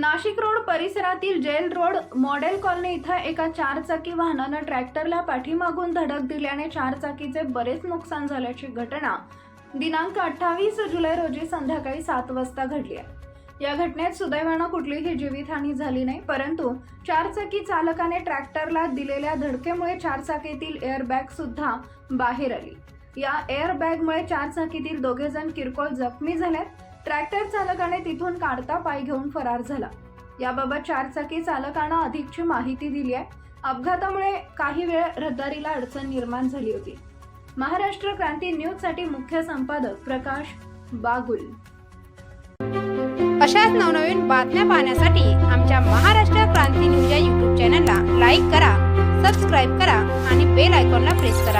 Nashik road परिसरातील jail road model colony इथं एका चारचाकी वाहनानं ट्रॅक्टरला पाठीमागून धडक दिल्याने चारचाकीचे बरेच नुकसान झाल्याची घटना. दिनांक अठ्ठावीस जुलै रोजी संध्याकाळी सात वाजता घडली आहे. या घटनेत सुदैवानं कुठलीही जीवितहानी झाली नाही परंतु चारचाकी चालकाने ट्रॅक्टरला दिलेल्या धडकेमुळे चारचाकीतील एअरबॅग सुद्धा बाहेर आली. या एअरबॅगमुळे चारचाकीतील दोघे जण किरकोळ जखमी झाल्यात ट्रॅक्टर चालकाने तिथून काढता पाय घेऊन फरार झाला. याबाबत चारचाकी चालकानं अधिकची माहिती दिली आहे. अपघातामुळे काही वेळ रहदारीला अडचण निर्माण झाली होती. महाराष्ट्र क्रांती न्यूजसाठी मुख्य संपादक प्रकाश बागुल. अशाच नवनवीन बातम्या पाहण्यासाठी आमच्या महाराष्ट्र क्रांती न्यूज या यूट्यूब चॅनलला लाईक करा सबस्क्राईब करा आणि बेल आयकॉनला प्रेस करा.